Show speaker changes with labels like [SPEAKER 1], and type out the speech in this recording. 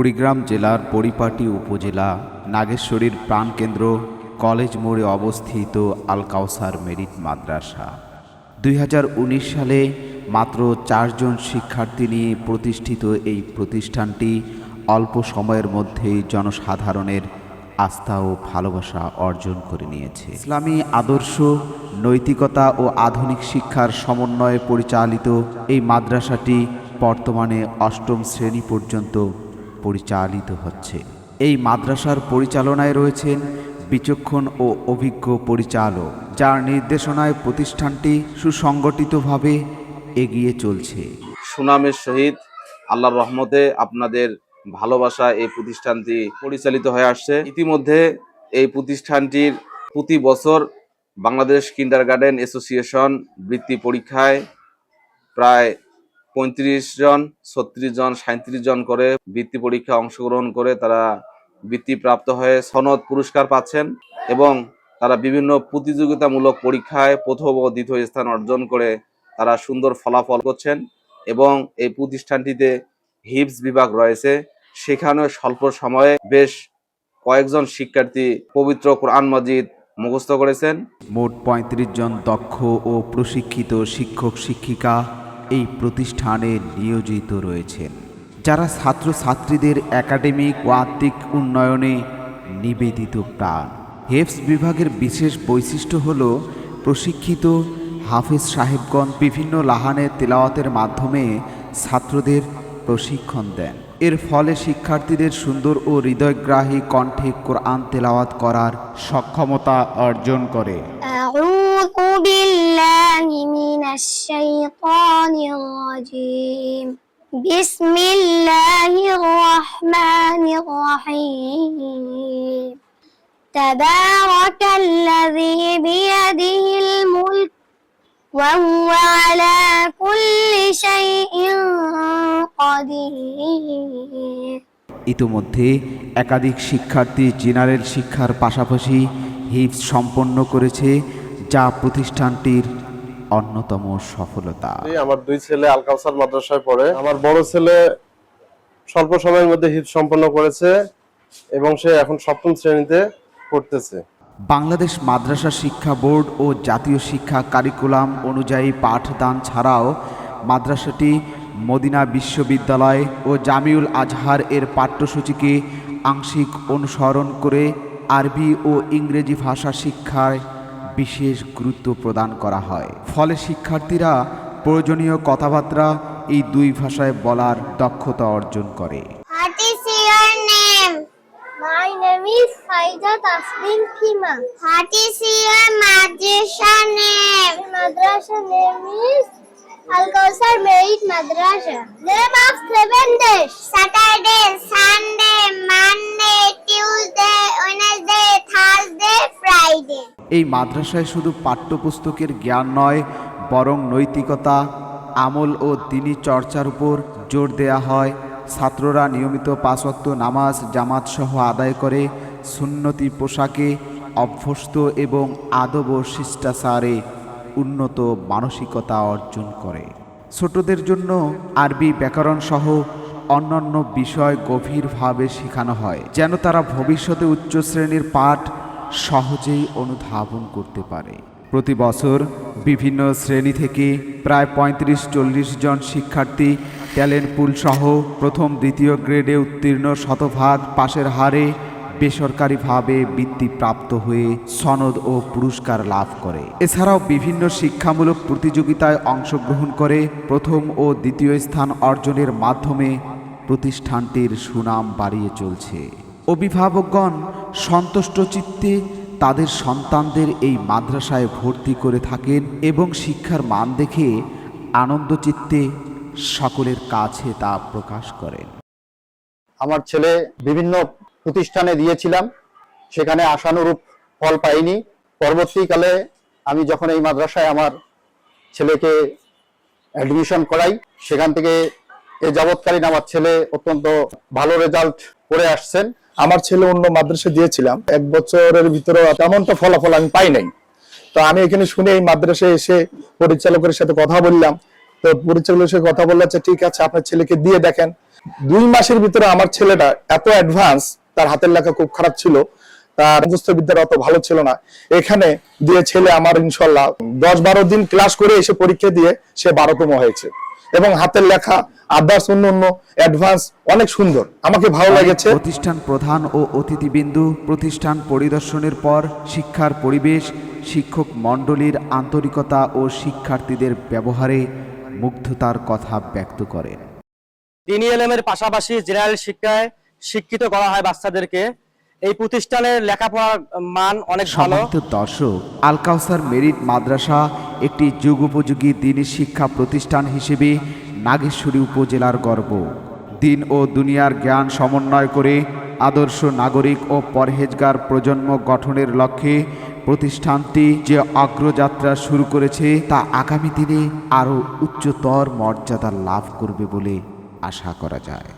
[SPEAKER 1] কুড়িগ্রাম জেলার পরিপাটি উপজেলা, নাগেশ্বরীর প্রাণকেন্দ্র, কলেজ মোড়ে অবস্থিত আল কাউসার মেরিট মাদ্রাসা। দুই হাজার উনিশ সালে মাত্র চারজন শিক্ষার্থী নিয়ে প্রতিষ্ঠিত এই প্রতিষ্ঠানটি অল্প সময়ের মধ্যেই জনসাধারণের আস্থা ও ভালোবাসা অর্জন করে নিয়েছে। ইসলামী আদর্শ, নৈতিকতা ও আধুনিক শিক্ষার সমন্বয়ে পরিচালিত এই মাদ্রাসাটি বর্তমানে অষ্টম শ্রেণি পর্যন্ত পরিচালিত হচ্ছে। এই মাদ্রাসার পরিচালনায় রয়েছেন বিচক্ষণ ও অভিজ্ঞ পরিচালক, যার নির্দেশনায় প্রতিষ্ঠানটি সুসংগঠিতভাবে এগিয়ে চলছে।
[SPEAKER 2] সুনামের সহিত আল্লাহর রহমতে আপনাদের ভালোবাসা এই প্রতিষ্ঠানটি পরিচালিত হয়ে আসছে। ইতিমধ্যে এই প্রতিষ্ঠানটির প্রতি বছর বাংলাদেশ কিন্ডার গার্ডেন অ্যাসোসিয়েশন বৃত্তি পরীক্ষায় প্রায় পঁয়ত্রিশ জন, ছত্রিশ জন সাঁত্রিশ জন করে বৃত্তি পরীক্ষা অংশগ্রহণ করে তারা বৃত্তিপ্রাপ্ত হয়ে সনদ পুরস্কার পাচ্ছেন এবং তারা বিভিন্ন প্রতিযোগিতামূলক পরীক্ষায় প্রথম ও দ্বিতীয় স্থান অর্জন করে তারা সুন্দর ফলাফল করছেন এবং এই প্রতিষ্ঠানটিতে হিপস বিভাগ রয়েছে। সেখানেও স্বল্প সময়ে বেশ কয়েকজন শিক্ষার্থী পবিত্র কোরআন মজিদ মুখস্থ করেছেন।
[SPEAKER 1] মোট ৩৫ জন দক্ষ ও প্রশিক্ষিত শিক্ষক শিক্ষিকা এই প্রতিষ্ঠানে নিয়োজিত রয়েছেন। যারা ছাত্রছাত্রীদের একাডেমিক ও আত্মিক উন্নয়নে নিবেদিত প্রাণ। হেফস বিভাগের বিশেষ বৈশিষ্ট্য হল প্রশিক্ষিত হাফেজ সাহেবগণ বিভিন্ন লাহানে তেলাওয়াতের মাধ্যমে ছাত্রদের প্রশিক্ষণ দেন। এর ফলে শিক্ষার্থীদের সুন্দর ও হৃদয়গ্রাহী কণ্ঠে কোরআন তেলাওয়াত করার সক্ষমতা অর্জন করে।
[SPEAKER 3] الشيطان الرجيم بسم الله الرحمن الرحيم تبارك الذي بيده الملك وهو على كل شيء قدير
[SPEAKER 1] ইতোমধ্যে একাধিক শিক্ষার্থী জেনারেল শিক্ষার পাশাপাশি হিপস সম্পন্ন করেছে যা প্রতিষ্ঠানটির অন্যতম সফলতা।
[SPEAKER 4] আমার দুই ছেলে আল কাউসার মাদ্রাসায় পড়ে। আমার বড় ছেলে স্বল্প সময়ের মধ্যে হিট সম্পন্ন করেছে এবং সে এখন সপ্তম শ্রেণীতে পড়তেছে।
[SPEAKER 1] বাংলাদেশ মাদ্রাসা শিক্ষা বোর্ড ও জাতীয় শিক্ষা কারিকুলাম অনুযায়ী পাঠদান ছাড়াও মাদ্রাসাটি মদিনা বিশ্ববিদ্যালয় ও জামিউল আজহার এর পাঠ্যসূচিকে আংশিক অনুসরণ করে আরবি ও ইংরেজি ভাষা শিক্ষায় বিশেষ গুরুত্ব প্রদান করা হয়। ফলে শিক্ষার্থীরা প্রয়োজনীয় কথাবার্তা এই দুই ভাষায় বলার দক্ষতা অর্জন করে। এই মাদ্রাসায় শুধু পাঠ্যপুস্তকের জ্ঞান নয়, বরং নৈতিকতা, আমল ও দিনী চর্চার উপর জোর দেয়া হয়। ছাত্ররা নিয়মিত পাঁচওয়াক্ত নামাজ, জামাত সহ আদায় করে সুন্নতি পোশাকে অভ্যস্ত এবং আদব ও শিষ্টাচারে উন্নত মানসিকতা অর্জন করে। ছোটদের জন্য আরবি ব্যাকরণ সহ অন্যান্য বিষয় গভীরভাবে শেখানো হয়, যেন তারা ভবিষ্যতে উচ্চ শ্রেণির পাঠ সহজেই অনুধাবন করতে পারে। প্রতি বছর বিভিন্ন শ্রেণি থেকে প্রায় পঁয়ত্রিশ চল্লিশ জন শিক্ষার্থী ট্যালেন্ট পুল সহ প্রথম, দ্বিতীয় গ্রেডে উত্তীর্ণ শতভাগ পাশের হারে বেসরকারিভাবে বৃত্তিপ্রাপ্ত হয়ে সনদ ও পুরস্কার লাভ করে। এছাড়াও বিভিন্ন শিক্ষামূলক প্রতিযোগিতায় অংশগ্রহণ করে প্রথম ও দ্বিতীয় স্থান অর্জনের মাধ্যমে প্রতিষ্ঠানটির সুনাম বাড়িয়ে চলছে। অভিভাবকগণ সন্তুষ্ট চিত্তে তাদের সন্তানদের এই মাদ্রাসায় ভর্তি করে থাকেন এবং শিক্ষার মান দেখে আনন্দ চিত্তে সকলের কাছে তা প্রকাশ করেন।
[SPEAKER 5] আমার ছেলে বিভিন্ন প্রতিষ্ঠানে দিয়েছিলাম, সেখানে আশানুরূপ ফল পাইনি। পরবর্তীকালে আমি যখন এই মাদ্রাসায় আমার ছেলেকে অ্যাডমিশন করাই, সেখান থেকে এ যাবৎকালীন আমার ছেলে অত্যন্ত ভালো রেজাল্ট করে আসছেন।
[SPEAKER 6] আমার ছেলে অন্য মাদ্রাসা দিয়েছিলাম। এক বছরের ভিতরে তেমনটা ফলাফল আমি পাই নাই। তো আমি এখানে শুনে এই মাদ্রাসায় এসে পরিচালকের সাথে কথা বললাম। তো পরিচালকের সাথে কথা বলল যে ঠিক আছে, আপনার ছেলেকে দিয়ে দেখেন। দুই মাসের ভিতরে আমার ছেলেটা এত অ্যাডভান্স তার হাতের লেখা খুব খারাপ ছিল, তার মুখস্থ বিদ্যার অত ভালো ছিল না। এখানে দিয়ে ছেলে আমার ইনশাল্লাহ দশ বারো দিন ক্লাস করে এসে পরীক্ষা দিয়ে সে বারোতম হয়েছে। এবং হাতের লেখা আদার্স অন্য অন্য অ্যাডভান্স অনেক সুন্দর। আমাকে ভালো লেগেছে।
[SPEAKER 1] প্রতিষ্ঠান প্রধান ও অতিথিবিন্দু প্রতিষ্ঠান পরিদর্শনের পর শিক্ষার পরিবেশ শিক্ষক মণ্ডলীর আন্তরিকতা ও শিক্ষার্থীদের ব্যবহারে মুগ্ধতার কথা ব্যক্ত করেন।
[SPEAKER 7] দিনী এলেমের পাশাপাশি জেনারেল শিক্ষায় শিক্ষিত করা হয় বাচ্চাদেরকে। এই প্রতিষ্ঠানের লেখাপড়ার মান অনেক ভালো।
[SPEAKER 1] দর্শক আল কাউসার মেরিট মাদ্রাসা একটি যুগোপযোগী দিনী শিক্ষা প্রতিষ্ঠান হিসেবে নাগেশ্বরী উপজেলার গর্ব। দিন ও দুনিয়ার জ্ঞান সমন্বয় করে আদর্শ নাগরিক ও পরহেজগার প্রজন্ম গঠনের লক্ষ্যে প্রতিষ্ঠানটি যে অগ্রযাত্রা শুরু করেছে তা আগামী দিনে আরও উচ্চতর মর্যাদা লাভ করবে বলে আশা করা যায়।